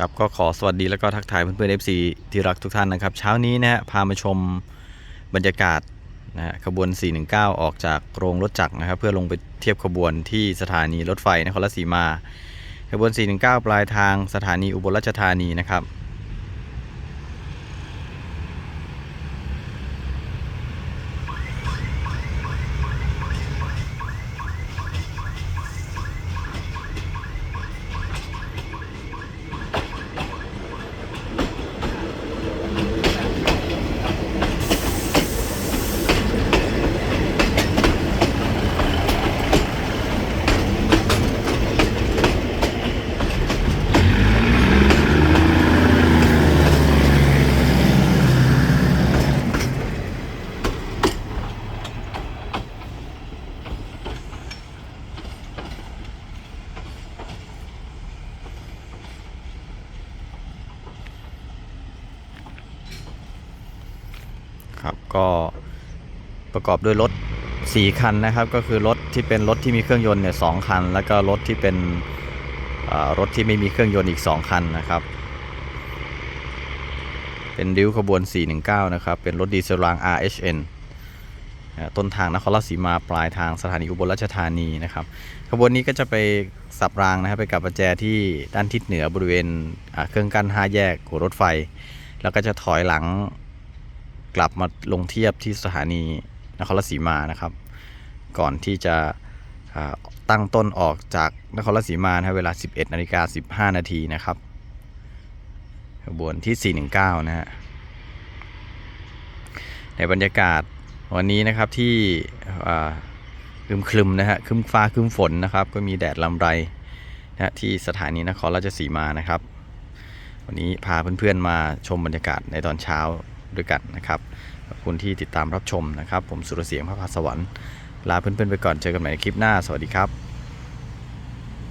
ครับก็ขอสวัสดีแล้วก็ทักทายเพื่อนๆ FC ที่รักทุกท่านนะครับ เช้านี้นะฮะพามาชมบรรยากาศนะฮะขบวน 419 ออกจากโรงรถจักรนะครับ เพื่อลงไปเทียบขบวนที่สถานีรถไฟนครราชสีมา ขบวน 419 ปลายทางสถานีอุบลราชธานีนะครับ ครับ ก็ประกอบด้วยรถ 4 คันนะครับ ก็คือรถที่เป็นรถที่มีเครื่องยนต์เนี่ยสองคัน แล้วก็รถที่เป็นรถที่ไม่มีเครื่องยนต์อีก 2 คันนะครับ เป็นริ้วขบวน 419 นะครับ เป็นรถดีเซลราง RHN ต้นทางนครราชสีมาปลายทางสถานีอุบลราชธานีนะครับขบวนนี้ก็จะไปสับรางนะครับไปกับประแจที่ด้านทิศเหนือบริเวณเครื่องกั้น5แยกหัวรถไฟ แล้วก็จะถอยหลัง กลับมาลงเทียบที่สถานีนครราชสีมานะครับ ก่อนที่จะตั้งต้นออกจากนครราชสีมานะเวลา 11นาฬิกา15 นาทีนะครับขบวนที่ 419 นะฮะในบรรยากาศวันนี้นะครับที่อ่าครึมครึมนะฮะครึมฟ้าครึมฝนนะครับ ก็มีแดดลำไรนะฮะที่สถานีนครราชสีมานะครับ วันนี้พาเพื่อนๆมาชมบรรยากาศในตอนเช้า ด้วยกันนะครับ ขอบคุณที่ติดตามรับชมนะครับ ผมสุรเสียงพระพาสวรรค์ลาเพื่อนๆไปก่อนเจอกันใหม่ในคลิปหน้า สวัสดีครับ